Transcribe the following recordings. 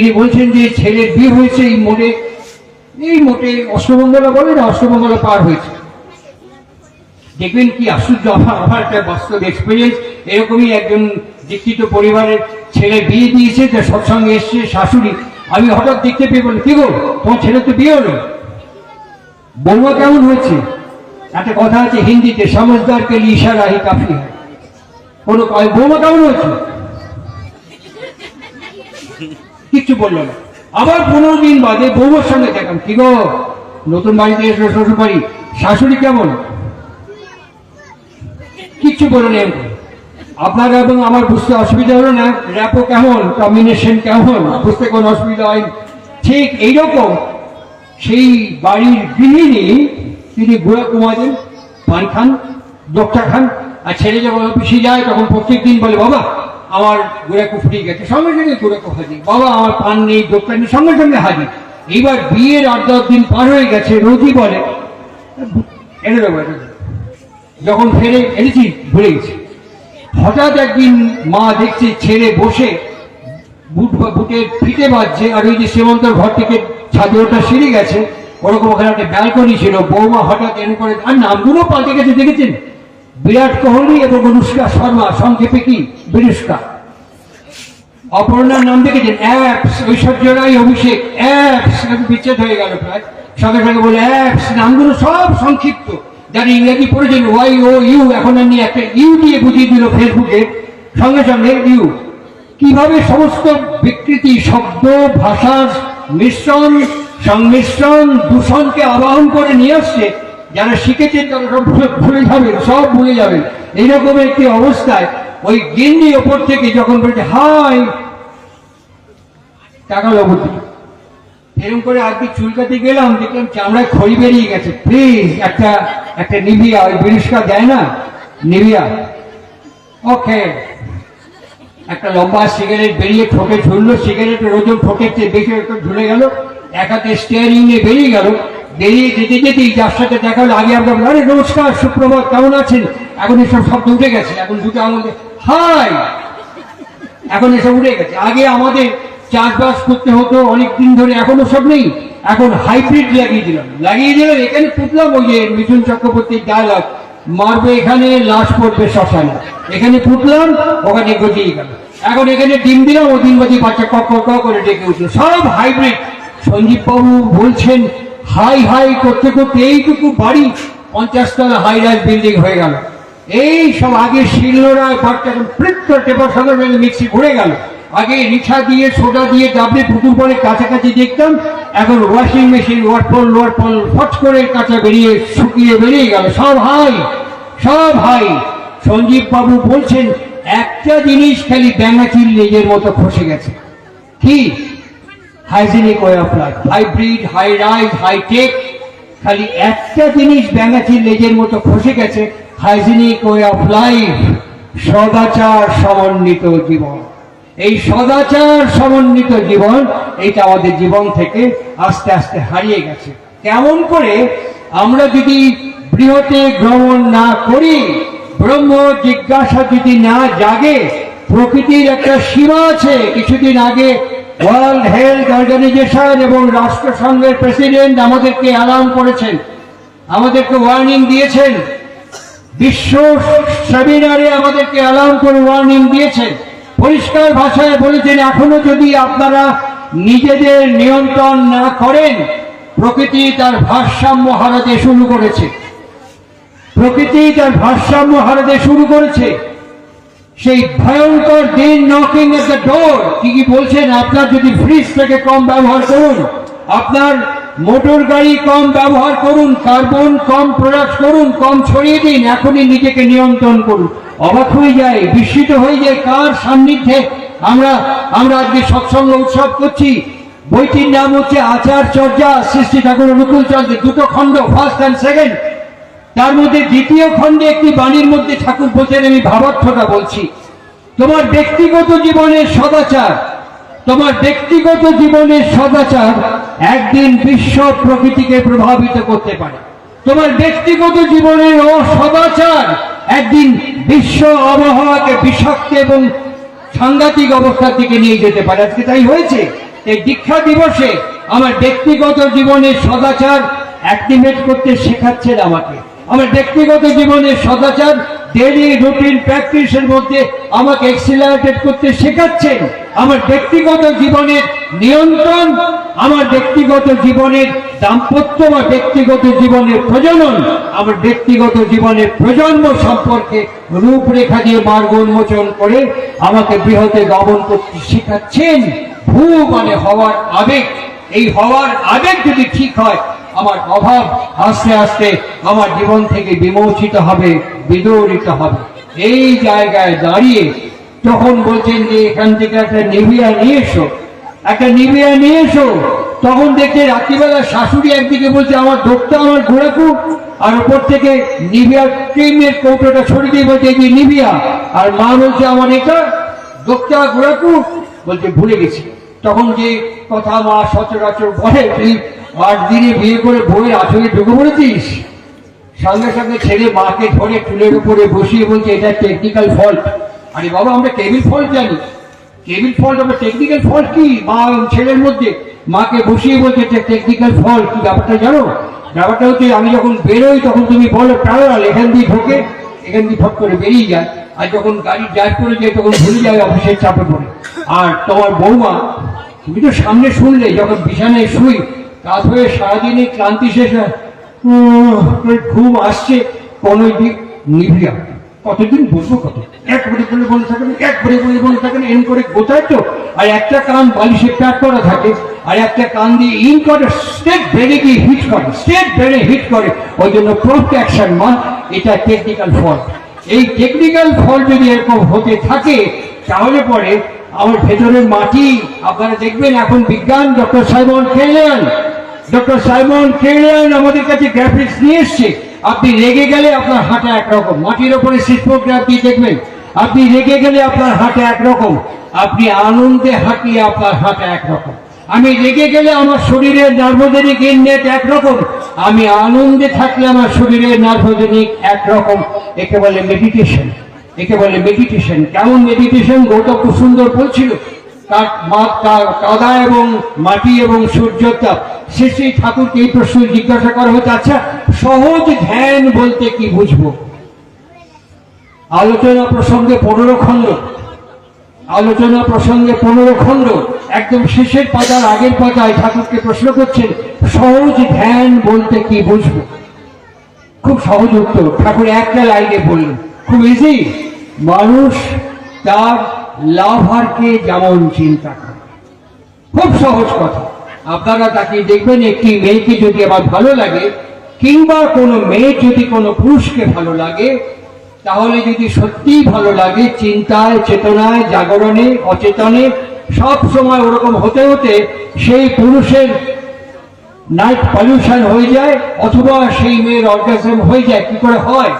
তিনি বলছেন যে ছেলের বিয়ে হয়েছে এই মোড়ে। এই মোটে অষ্টমঙ্গলা বলে না অষ্টমঙ্গলা পার হয়েছে। দেখবেন কি আশ্চর্য আমার একটা বাস্তব এক্সপিরিয়েন্স এরকমই একজন দীক্ষিত পরিবারের ছেলে বিয়ে দিয়েছে, যে সৎসঙ্গে এসছে, শাশুড়ি। আমি হঠাৎ দেখতে পেয়ে বলি কি গো, তোমার ছেলে তো বিয়ে হলো? বৌমা কেমন হয়েছে? একটা কথা আছে, হিন্দিতে, সমজদারকে ইশারা হি কাফি। হয় কোনো বৌমা কেমন হয়েছে? কিচ্ছু বলল না। আবার পনেরো দিন বাদে বৌমার সঙ্গে দেখাম কি গো, নতুন বাড়িতে এসে শ্বশুর বাড়ি শাশুড়ি কেমন? কিচ্ছু বলে নেই আপনার এবং আমার বুঝতে অসুবিধা হলো না? র্যাপো কেমন? কম্বিনেশন কেমন? বুঝতে কোনো অসুবিধা হয়নি ঠিক এইরকম। সেই বাড়ির গৃহিণী, তিনি গুঁড়া কুমা দেন পান খান দোকটা খান, আর ছেলে যখন অফিসে যায়, তখন প্রত্যেক দিন বলে, বাবা আমার গুঁড়াকু ফুটিয়ে গেছে, সঙ্গে সঙ্গে গুঁড়াকু হাজির বাবা, আমার পান নেই দোকটা নেই, সঙ্গে সঙ্গে হাজির এইবার বিয়ের আট দশ দিন পার হয়ে গেছে, রোজই বলে, এনে দেবো যখন ফেরে এনেছি, ভুলে গেছি। হঠাৎ একদিন মা দেখছে ছেলে বসে, বুট বুটের ফিতে বাজছে, আর ওই যে সীমন্তর ঘর থেকে ছাদে ওটা সিঁড়ে গেছে, ওরকম ওখানে একটা ব্যালকনি ছিল। বৌমা হঠাৎ এনে করে, আর নামগুলো পাল্টে গেছে, দেখেছেন? বিরাট কোহলি এবং অনুষ্কা শর্মা, সংক্ষেপে কি? বিনুষ্কা অপর্ণার নাম দেখেছেন? অ্যাপস, ঐশ্বর্য রায়, অভিষেক। অ্যাপস বিচ্ছেদ হয়ে গেল প্রায়। সঙ্গে সঙ্গে বলে, অ্যাপস নামগুলো সব সংক্ষিপ্ত। যারা ইংরেজি পড়েছেন ওয়াই ও ইউ এখন আমি একটা ইউ দিয়ে বুঝিয়ে দিল ফেসবুকে। সঙ্গে সঙ্গে ইউ কীভাবে সমস্ত বিকৃতি, শব্দ, ভাষার মিশ্রণ, সংমিশ্রণ, দূষণকে আবাহন করে নিয়ে আসছে যারা শিখেছেন তারা সব ভুলে- যাবেন সব ভুলে যাবেন এইরকম একটি অবস্থায় ওই গিন্নি ওপর থেকে যখন বলছে, হাই! টাকা লবণ এরকম করে আজকে চুলকাতে গেলাম, দেখলাম চামড়ায় খড়ি বেরিয়ে গেছে। প্লিজ একটা একটা নিভিয়া, ওই বিরিস্কার দেয় না? নিভিয়া। ওকে। একটা লম্বা সিগারেট বেরিয়ে ঠোকে ঝুললো, সিগারেট ওজন ঠোঁটের চেয়ে বেশি একটু ঝুলে গেল। এক হাতে স্টিয়ারিং নিয়ে বেরিয়ে গেল। বেরিয়ে যেতে যেতেই যার সাথে দেখা হলো, আগে আমরা আরে, নমস্কার, সুপ্রভাত, কেমন আছেন? এখন এসব শব্দ উঠে গেছে, এখন দুটো আমাদের, হাই! এখন এসব উঠে গেছে। আগে আমাদের চাষবাস করতে হতো অনেক দিন ধরে এখনও সব নেই, এখন হাইব্রিড লাগিয়ে দিলাম। লাগিয়ে দিলাম, এখানে পুতলাম ওই যে মিথুন চক্রবর্তীর ডায়লগ মারবে এখানে, লাশ পড়বে শ্মশানে। এখানে পুতলাম, ওখানে গজিয়ে গেল। এখন এখানে ডিম দিলাম, ও দিন বাজি বাচ্চা কক করে ডেকে উঠল। সব হাইব্রিড। সঞ্জীব বাবু বলছেন হাই হাই করতে করতে এইটুকু বাড়ি পঞ্চাশ তলা হাই রাইজ বিল্ডিং হয়ে গেল। এই সব আগে শিলনোড়া ঘরটা এখন প্রিট টেপার সঙ্গে সঙ্গে মিক্সি ঘুরে গেল। আগে রিক্সা দিয়ে সোডা দিয়ে ডাবলে পুকুর পরে কাছাকাছি দেখতাম, এখন ওয়াশিং মেশিন ওয়ারপল ওয়ারপল ফট করে কাঁচা বেরিয়ে শুকিয়ে বেরিয়ে গেল। সব হাই সব হাই সঞ্জীব বাবু বলছেন, একটা জিনিস খালি ব্যাঙাচির নিজের মতো খসে গেছে। কি? Hygienic way of life hybrid high rise high tech খালি একটা জিনিস ব্যাঙাচির লেজের মতো খসে গেছে হাইজেনিক ওয়ে অফ লাইফ সদাচার সমন্বিত জীবন। এই সদাচার সমন্বিত জীবন এইটা আমাদের জীবন থেকে আস্তে আস্তে হারিয়ে গেছে। কেমন করে? আমরা যদি বৃহতে ভ্রমণ না করি, ব্রহ্ম জিজ্ঞাসা যদি না জাগে, প্রকৃতির একটা সীমা আছে, কিছুদিন আগে ওয়ার্ল্ড হেলথ অর্গানাইজেশন এবং রাষ্ট্রসংঘের প্রেসিডেন্ট আমাদেরকে অ্যালার্ম করেছেন। আমাদেরকে ওয়ার্নিং দিয়েছেন। বিশ্ব সেমিনারে আমাদেরকে অ্যালার্ম করে ওয়ার্নিং দিয়েছেন। পরিষ্কার ভাষায় বলেছেন, এখনও যদি আপনারা নিজেদের নিয়ন্ত্রণ না করেন, প্রকৃতি তার ভারসাম্য হারাতে শুরু করেছে। প্রকৃতি তার ভারসাম্য হারাতে শুরু করেছে। সেই ভয়ঙ্কর দিন নকিং এট দ্য ডোর কি কি বলছেন? আপনার যদি ফ্রিজ থেকে কম ব্যবহার করুন, আপনার মোটর গাড়ি কম ব্যবহার করুন কার্বন কম প্রোডাক্ট করুন, কম ছড়িয়ে দিন, এখনই নিজেকে নিয়ন্ত্রণ করুন। অবাক হয়ে যায়, বিস্মিত হয়ে যায়, কার সান্নিধ্যে আমরা আমরা আজকে সৎসঙ্গ উৎসব করছি। বইটির নাম হচ্ছে আচার চর্যা, সৃষ্টি ঠাকুর অনুকূল চন্দ্র দুটো খণ্ড ফার্স্ট অ্যান্ড সেকেন্ড তার মধ্যে দ্বিতীয় খণ্ডে একটি বাণীর মধ্যে ঠাকুর বলছেন, আমি ভাবার্থটা বলছি। তোমার ব্যক্তিগত জীবনের সদাচার, তোমার ব্যক্তিগত জীবনের সদাচার একদিন বিশ্ব প্রকৃতিকে প্রভাবিত করতে পারে। তোমার ব্যক্তিগত জীবনের অসদাচার একদিন বিশ্ব আবহাওয়াকে বিষাক্ত এবং সাংঘাতিক অবস্থার দিকে নিয়ে যেতে পারে। আজকে তাই হয়েছে। এই দীক্ষা দিবসে আমার ব্যক্তিগত জীবনের সদাচার অ্যাক্টিভেট করতে শেখাচ্ছেন আমাকে। আমার ব্যক্তিগত জীবনের সদাচার ডেলি রুটিন প্র্যাকটিসের মধ্যে আমাকে এক্সিলারেটেড করতে শেখাচ্ছেন। আমার ব্যক্তিগত জীবনের নিয়ন্ত্রণ, আমার ব্যক্তিগত জীবনের দাম্পত্য বা ব্যক্তিগত জীবনের প্রজনন, আমার ব্যক্তিগত জীবনের প্রজন্ম সম্পর্কে রূপরেখা দিয়ে মার্গ উন্মোচন করে আমাকে বৃহতে গমন করতে শেখাচ্ছেন। ভূ মানে হওয়ার আবেগ। এই হওয়ার আবেগ যদি ঠিক হয় আমার অভাব আস্তে আস্তে আমার জীবন থেকে বিমোচিত হবে, বিদরিত হবে। এই জায়গায় দাঁড়িয়ে তখন বলছেন যে এখান থেকে একটা নিভিয়া নিয়ে এসো, একটা নিভিয়া নিয়ে এসো, তখন দেখছে রাত্রিবেলা শাশুড়ি একদিকে বলছে, আমার দোকটা আমার ঘোরাকু আর উপর থেকে নিভিয়া ক্রিমের কৌটোটা ছড়িয়ে দিয়ে বলছে, এই যে নিভিয়া। আর মা বলছে, আমার এটা দোকটা ঘোরাকু বলছে, ভুলে গেছি। তখন যে কথা মা সচরাচর বলে আট দিনে বিয়ে করে বইয়ের আচলে ঢুকে পড়েছিস? সঙ্গে সঙ্গে ছেলে মাকে ধরে টুলের উপরে বসিয়ে বলছে, এটা টেকনিক্যাল ফল্ট আরে বাবা, আমরা টেবিল ফল্ট জানি। টেবিল ফল্ট আমরা টেকনিক্যাল ফল্ট কি? মা ছেলের মধ্যে। মাকে বসিয়ে বলছে টেকনিক্যাল ফল্ট কি ব্যাপারটা জানো? ব্যাপারটা হচ্ছে, আমি যখন বেরোই, তখন তুমি বলো প্যারাল এখান দিয়ে ঢোকে। এখান দিয়ে ফট করে বেরিয়ে যায়। আর যখন গাড়ি ড্রাইভ করে যায়, তখন ভুলে যায়, অফিসের চাপে পড়ে। আর তোমার বৌমা, তুমি তো সামনে শুনলে, যখন বিছানায় শুই রাত হয়ে সারাদিনে ক্লান্তি শেষ হয়। ঘুম আসছে কোনো নিভিয়া। কতদিন বলব কত? একবারে বলে বলে থাকেন একবারে বলে বলে থাকেন এন করে গোটায় তো। আর একটা কান বালিশে প্যাক করা থাকে, আর একটা কান দিয়ে ইন করে, স্টেট ব্রেনে গিয়ে হিট করে, স্টেট ব্রেনে হিট করে। ওই জন্য প্রোটেকশন মান, এটা টেকনিক্যাল ফল্ট এই টেকনিক্যাল ফল্ট যদি এরকম হতে থাকে, তাহলে পরে আমার ভেতরের মাটি, আপনারা দেখবেন এখন বিজ্ঞান ডক্টর সাইমন খেলেন। ডক্টর সাইমন কেলিয়ান আমাদের কাছে গ্রাফিক্স নিয়ে এসছে। আপনি রেগে গেলে আপনার হাঁটা একরকম। মাটির ওপরে সিসমোগ্রাফ দিয়ে দেখবেন? আপনি রেগে গেলে আপনার হাঁটা একরকম। আপনি আনন্দে হাঁটিয়ে আপনার হাঁটা একরকম। আমি রেগে গেলে আমার শরীরের নার্ভোজেনিক ইননেট একরকম। আমি আনন্দে থাকলে আমার শরীরের নার্ভোজেনিক একরকম। একে বলে মেডিটেশন একে বলে মেডিটেশন কেমন মেডিটেশন গৌতম খুব সুন্দর বলছিল। তার কাদা এবং মাটি এবং সূর্যতাপ শেষে ঠাকুরকে এই প্রশ্ন জিজ্ঞাসা করা হচ্ছে আচ্ছা সহজ ধ্যান বলতে কি বুঝব? আলোচনা প্রসঙ্গে পনেরো খণ্ড, আলোচনা প্রসঙ্গে পনেরো খণ্ড, একদম শেষের পাতার আগের পাতায় ঠাকুরকে প্রশ্ন করছেন, সহজ ধ্যান বলতে কি বুঝব? খুব সহজ উত্তর, ঠাকুর একটা লাইনে বললেন, খুব ইজি মানুষ তার লাভারকে যেমন চিন্তা করে। খুব সহজ কথা। আপনারা তাকে দেখবেন একটি মেয়েকে যদি আমার ভালো লাগে, কিংবা কোনো মেয়ে যদি কোনো পুরুষকে ভালো লাগে, তাহলে যদি সত্যিই ভালো লাগে, চিন্তায়, চেতনায়, জাগরণে, অচেতনে, সব সময় ওরকম হতে হতে সেই পুরুষের নাইট পলিউশন হয়ে যায়, অথবা সেই মেয়ের অর্গাজম হয়ে যায়। কি করে হয়?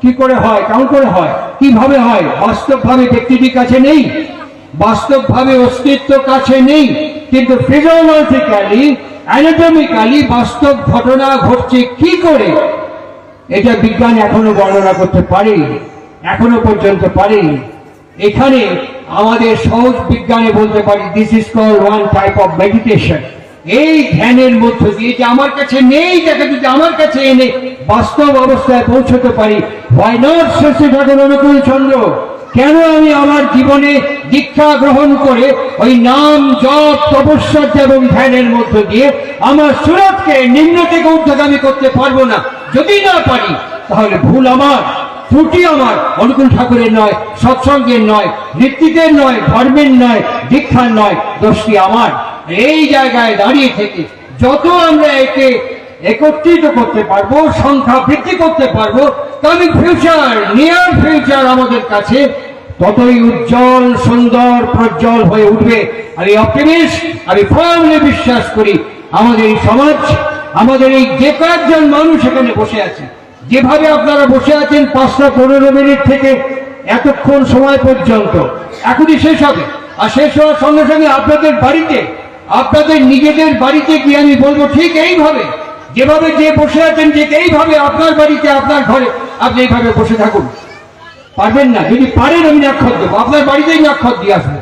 কি করে হয়? কেমন করে হয়? কীভাবে হয়? বাস্তবভাবে ব্যক্তিটির কাছে নেই। বাস্তবভাবে অস্তিত্ব কাছে নেই। কিন্তু ফিজিওলজিক্যালি অ্যানাটমিক্যালি বাস্তব ঘটনা ঘটছে কি করে? এটা বিজ্ঞান এখনও বর্ণনা করতে পারেনি, এখনও পর্যন্ত পারেনি। এখানে আমাদের সহজ বিজ্ঞানে বলতে পারি this is call one type of meditation এই ধ্যানের মধ্য দিয়ে যে আমার কাছে নেই, তাকে যদি আমার কাছে এনে বাস্তব অবস্থায় পৌঁছতে পারি হোয়াই নট শশী ঠাকুর অনুকূল চন্দ্র? কেন আমি আমার জীবনে দীক্ষা গ্রহণ করে ওই নাম জপ তপস্যা এবং ধ্যানের মধ্য দিয়ে আমার সুরতকে নিম্ন থেকে ঊর্ধ্বগামী করতে পারব না। যদি না পারি, তাহলে ভুল আমার, ত্রুটি আমার, অনুকূল ঠাকুরের নয়, সৎসঙ্গের নয় ঋত্বিকের নয়, ধর্মের নয়, দীক্ষার নয়, দোষটি আমার। এই জায়গায় দাঁড়িয়ে থেকে যত আমরা একে একত্রিত করতে পারব, সংখ্যা বৃদ্ধি করতে পারব তবে ফিউচার নিয়ার ফিউচার আমাদের কাছে ততই উজ্জ্বল, সুন্দর, প্রজ্জ্বল হয়ে উঠবে। আর এই অপটিমিস্ট আমি ফার্মলি বিশ্বাস করি, আমাদের এই সমাজ, আমাদের এই যে কয়েকজন মানুষ এখানে বসে আছে, যেভাবে আপনারা বসে আছেন পাঁচটা পনেরো মিনিট থেকে এতক্ষণ সময় পর্যন্ত, এখনই শেষ হবে। আর শেষ হওয়ার সঙ্গে সঙ্গে আপনাদের বাড়িতে, আপনাদের নিজেদের বাড়িতে কি আমি বলব, ঠিক এইভাবে, যেভাবে যে বসে আছেন, ঠিক এইভাবে আপনার বাড়িতে, আপনার ঘরে, আপনি এইভাবে বসে থাকুন। পারবেন না। যদি পারেন, আমি নাক্ষর দেবো আপনার বাড়িতেই নাক্ষর দিয়ে আসব।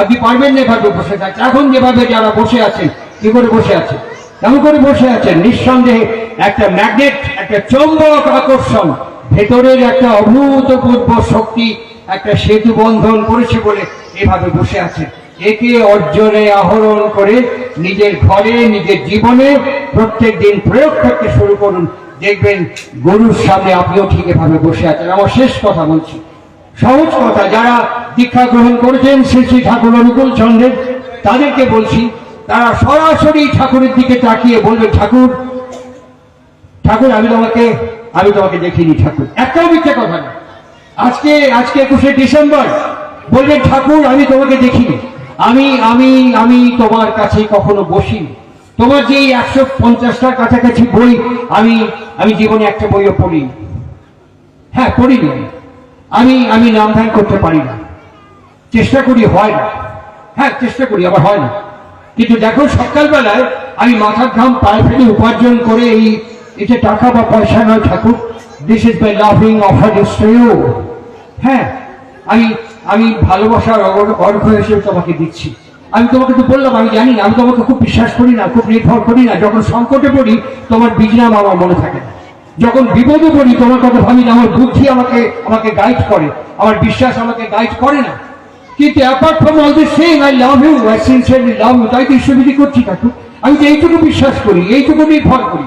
আপনি পারবেন না, এভাবে বসে থাকতে এখন যেভাবে যারা বসে আছেন, কি করে বসে আছেন? কেমন করে বসে আছেন? নিঃসন্দেহে একটা ম্যাগনেট, একটা চৌম্বক আকর্ষণ, ভেতরের একটা অভূতপূর্ব শক্তি, একটা সেতু বন্ধন করেছে বলে এভাবে বসে আছে একে অর্জনে আহরণ করে নিজের ঘরে, নিজের জীবনে প্রত্যেক দিন প্রয়োগ করতে শুরু করুন। দেখবেন গরুর সামনে আপনিও ঠিক এভাবে বসে আছেন। আমার শেষ কথা বলছি। সহজ কথা, যারা দীক্ষা গ্রহণ করেছেন, শ্রী শ্রী ঠাকুর অনুকূল চন্দ্রের তাদেরকে বলছি, তারা সরাসরি ঠাকুরের দিকে তাকিয়ে বলবে, ঠাকুর ঠাকুর, আমি তোমাকে আমি তোমাকে দেখিনি, ঠাকুর। একটাও মিথ্যে কথা না। আজকে আজকে একুশে ডিসেম্বর, বলবেন, ঠাকুর, আমি তোমাকে দেখিনি। আমি আমি আমি তোমার কাছে কখনো বসিনি। তোমার যে একশো পঞ্চাশটার কাছাকাছি বই আমি আমি জীবনে একটা বইও পড়ি হ্যাঁ পড়িনি আমি। আমি আমি নাম ধ্যান করতে পারি না। চেষ্টা করি, হয় না। হ্যাঁ চেষ্টা করি, আবার হয় না। কিন্তু দেখো, সকালবেলায় আমি মাথার ঘাম পায়ে ফেলে উপার্জন করে এই এটা টাকা বা পয়সা নয় Thakur this is my loving offer you হ্যাঁ আমি আমি ভালোবাসার অর- অর্ঘ হিসেবে তোমাকে দিচ্ছি। আমি তোমাকে তো বললাম, আমি জানি আমি তোমাকে খুব বিশ্বাস করি না, খুব নির্ভর করি না। যখন সংকটে পড়ি, তোমার বীজনাম আমার মনে থাকে যখন বিপদে পড়ি, তোমার কথা ভাবি না, আমার বুদ্ধি আমাকে আমাকে গাইড করে। আমার বিশ্বাস আমাকে গাইড করে না। কিন্তু apart from all this same I love you I sincerely love you তাই তো ঈশ্বরবিধি করছি, ঠাকুর। আমি তো এইটুকু বিশ্বাস করি, এইটুকু নির্ভর করি।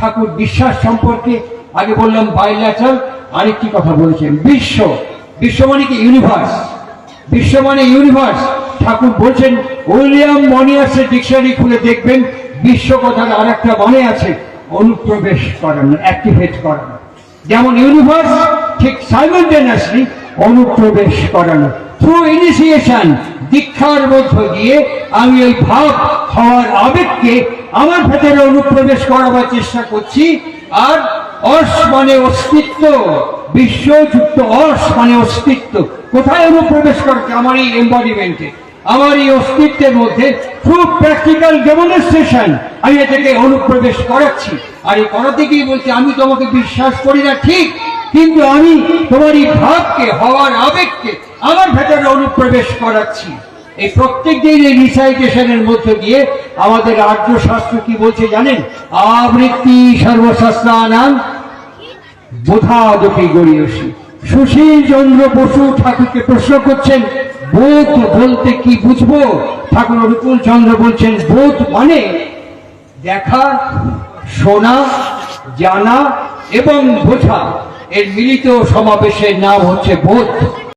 ঠাকুর, বিশ্বাস সম্পর্কে আগে বললাম বাইল্যাচার আরেকটি কথা বলেছেন, বিশ্ব। বিশ্ব মানে কি? ইউনিভার্স বিশ্ব মানে ইউনিভার্স ঠাকুর বলছেন, উইলিয়াম মনিয়াসের ডিকশনারি খুলে দেখবেন, বিশ্ব কথার আর একটা মানে আছে, অনুপ্রবেশ করানো অ্যাক্টিভেট করানো। যেমন ইউনিভার্স ঠিক সাইমultaneously অনুপ্রবেশ করানো। থ্রু ইনিশিয়েশন দীক্ষার মধ্য দিয়ে আমি ওই ভাব হওয়ার আবেগকে আমার ভেতরে অনুপ্রবেশ করাবার চেষ্টা করছি, আর অস মানে অস্তিত্ব বিশ্বযুক্ত অস মানে অস্তিত্ব। কোথায় অনুপ্রবেশ করছে আমার এই এম্বডিমেন্টে আমার এই অস্তিত্বের মধ্যে খুব প্র্যাকটিক্যাল ডেমনস্ট্রেশন আমি এটাকে অনুপ্রবেশ করাচ্ছি। আর এই করাতে গিয়ে বলছি, আমি তোমাকে বিশ্বাস করি না, ঠিক, কিন্তু আমি তোমার এই ভাবকে, হওয়ার আবেগকে আমার ভেতরে অনুপ্রবেশ করাচ্ছি। এই প্রত্যেক দিন এই রিসাইটেশনের মধ্যে দিয়ে আমাদের আর্য শাস্ত্র কি বলছে জানেন? আবৃত্তি সর্বশাস্ত্রানাম বোধাদপি গড়িয়সী। সুশীল চন্দ্র বসু ঠাকুরকে প্রশ্ন করছেন বোধ বলতে কি বুঝব? ঠাকুর বিপুল চন্দ্র বলছেন, বোধ মানে দেখা, শোনা, জানা এবং বোঝা। এর মিলিত সমাবেশের নাম হচ্ছে বোধ।